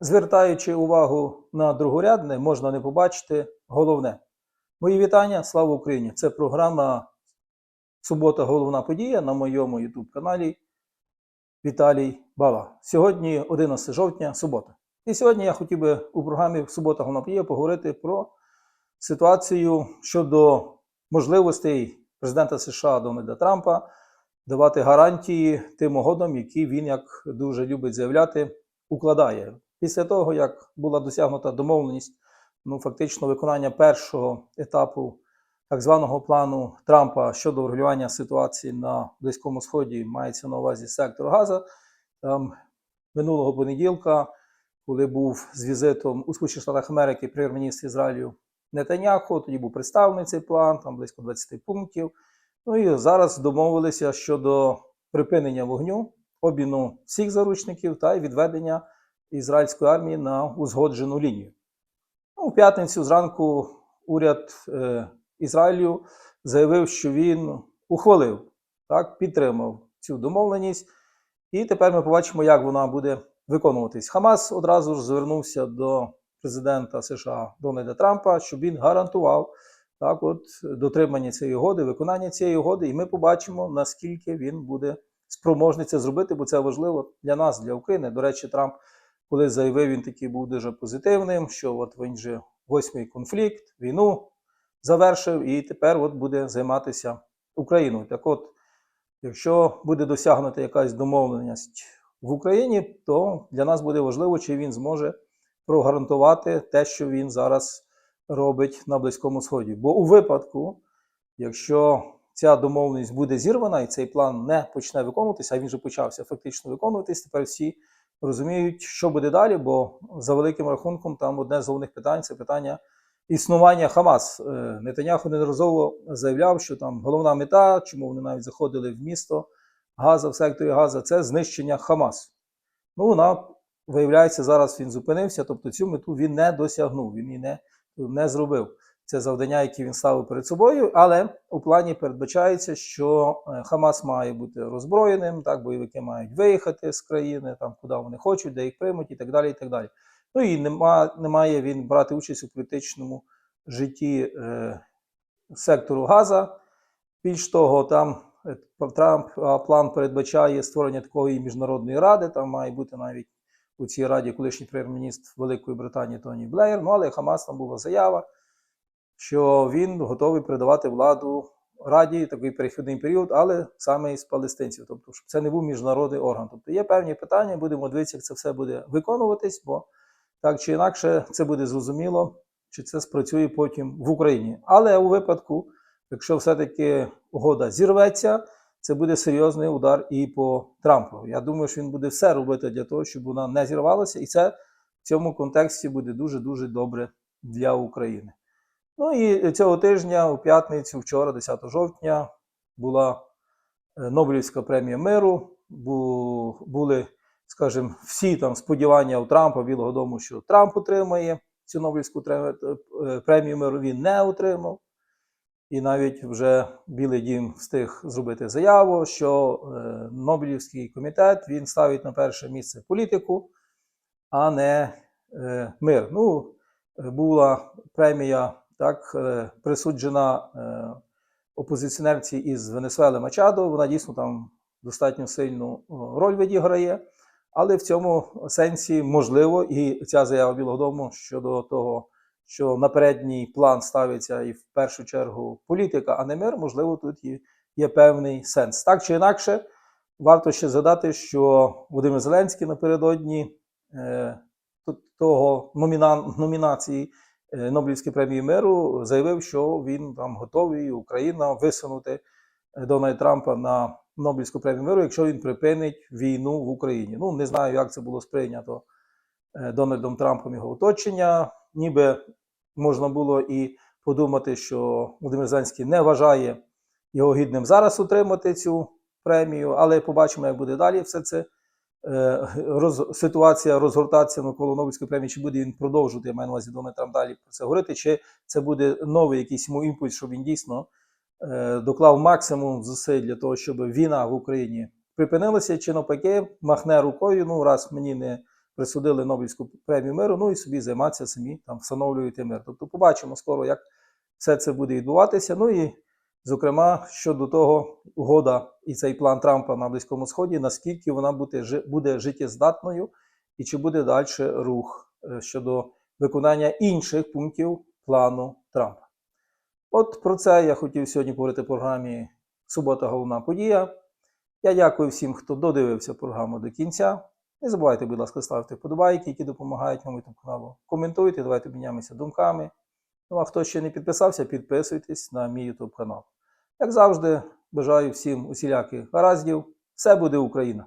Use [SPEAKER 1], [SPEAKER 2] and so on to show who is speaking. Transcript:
[SPEAKER 1] Звертаючи увагу на другорядне, можна не побачити головне. Мої вітання, слава Україні! Це програма Субота Головна подія на моєму YouTube каналі Віталій Бала. Сьогодні 11 жовтня, субота. І сьогодні я хотів би у програмі Субота Головна подія поговорити про ситуацію щодо можливостей президента США Дональда Трампа давати гарантії тим угодам, які він, як дуже любить заявляти, укладає. Після того, як була досягнута домовленість, ну фактично виконання першого етапу так званого плану Трампа щодо врегулювання ситуації на Близькому Сході, мається на увазі сектор Газа. Там минулого понеділка, коли був з візитом у Сполучених Штатах Америки прем'єр-міністр Ізраїлю Нетаняху, тоді був представлений цей план, там близько 20 пунктів. Ну і зараз домовилися щодо припинення вогню, обміну всіх заручників та й відведення ізраїльської армії на узгоджену лінію. Ну, у п'ятницю зранку уряд е, Ізраїлю заявив, що він ухвалив, так, підтримав цю домовленість. І тепер ми побачимо, як вона буде виконуватись. Хамас одразу ж звернувся до президента США Дональда Трампа, щоб він гарантував так, от, дотримання цієї угоди, виконання цієї угоди, і ми побачимо, наскільки він буде спроможний це зробити, бо це важливо для нас, для України. До речі, Трамп, коли заявив, він такий був дуже позитивним, що от він же восьмий конфлікт, війну завершив, і тепер от буде займатися Україною. Так от, якщо буде досягнута якась домовленість в Україні, то для нас буде важливо, чи він зможе прогарантувати те, що він зараз робить на Близькому Сході. Бо у випадку, якщо ця домовленість буде зірвана і цей план не почне виконуватися, а він вже почався фактично виконуватись, тепер всі розуміють, що буде далі, бо за великим рахунком там одне з головних питань це питання існування Хамас. Е, Нетаняху неодноразово заявляв, що там головна мета, чому вони навіть заходили в місто Газа, в секторі Газа, це знищення Хамасу. Ну, вона, виявляється, зараз він зупинився, тобто цю мету він не досягнув, він її не, не зробив. Це завдання, яке він ставив перед собою, але у плані передбачається, що е, Хамас має бути роззброєним, так, бойовики мають виїхати з країни, там, куди вони хочуть, де їх приймуть, і так далі. і так далі. Ну і нема, не має він брати участь у політичному житті е, сектору Газа. Більш того, там е, Трамп план передбачає створення такої міжнародної ради. Там має бути навіть у цій раді колишній прем'єр-міністр Великої Британії Тоні Блеєр. Ну але Хамас там була заява, що він готовий передавати владу раді такий перехідний період, але саме із палестинців, тобто, щоб це не був міжнародний орган. Тобто є певні питання, будемо дивитися, як це все буде виконуватись, бо так чи інакше це буде зрозуміло, чи це спрацює потім в Україні. Але у випадку, якщо все-таки угода зірветься, це буде серйозний удар і по Трампу. Я думаю, що він буде все робити для того, щоб вона не зірвалася, і це в цьому контексті буде дуже-дуже добре для України. Ну і цього тижня, у п'ятницю, вчора, 10 жовтня, була е, Нобелівська премія миру. Були, скажімо, всі там сподівання у Трампа Білого Дому, що Трамп отримає цю Нобелівську е, премію миру. Він не отримав. І навіть вже Білий Дім встиг зробити заяву, що е, Нобелівський комітет він ставить на перше місце політику, а не мир. Ну, була премія так, е, присуджена е, опозиціонерці із Венесуели Мачадо. Вона дійсно там достатньо сильну роль відіграє. Але в цьому сенсі можливо і ця заява Білого Дому щодо того, що на передній план ставиться і в першу чергу політика, а не мир, можливо, тут є, є певний сенс. Так чи інакше, варто ще згадати, що Володимир Зеленський напередодні е, того номіна, номінації Е, Нобелівської премії миру заявив, що він там готовий Україна висунути е, Дональда Трампа на Нобелівську премію миру, якщо він припинить війну в Україні. Ну не знаю, як це було сприйнято е, Дональдом Трампом його оточення. Ніби можна було і подумати, що Володимир Зеленський не вважає його гідним зараз отримати цю премію, але побачимо, як буде далі все це. Е, роз, ситуація розгортатися навколо Нобелівської премії, чи буде він продовжувати, я маю на увазі Дональд Трамп далі про це говорити, чи це буде новий якийсь йому імпульс, щоб він дійсно е, доклав максимум зусиль для того, щоб війна в Україні припинилася, чи навпаки, махне рукою. Ну, раз мені не присудили Нобелівську премію миру, ну і собі займатися самі там встановлюєте мир. Тобто побачимо скоро, як все це буде відбуватися. Ну і, зокрема, щодо того, угода і цей план Трампа на Близькому Сході, наскільки вона буде, буде життєздатною, і чи буде далі рух е, щодо виконання інших пунктів плану Трампа. От про це я хотів сьогодні поговорити в програмі Субота головна подія. Я дякую всім, хто додивився програму до кінця. Не забувайте, будь ласка, ставити вподобайки, які допомагають моєму каналу. Коментуйте, давайте обміняємося думками. Ну а хто ще не підписався, підписуйтесь на мій YouTube канал. Як завжди, бажаю всім усіляких гараздів. Все буде Україна!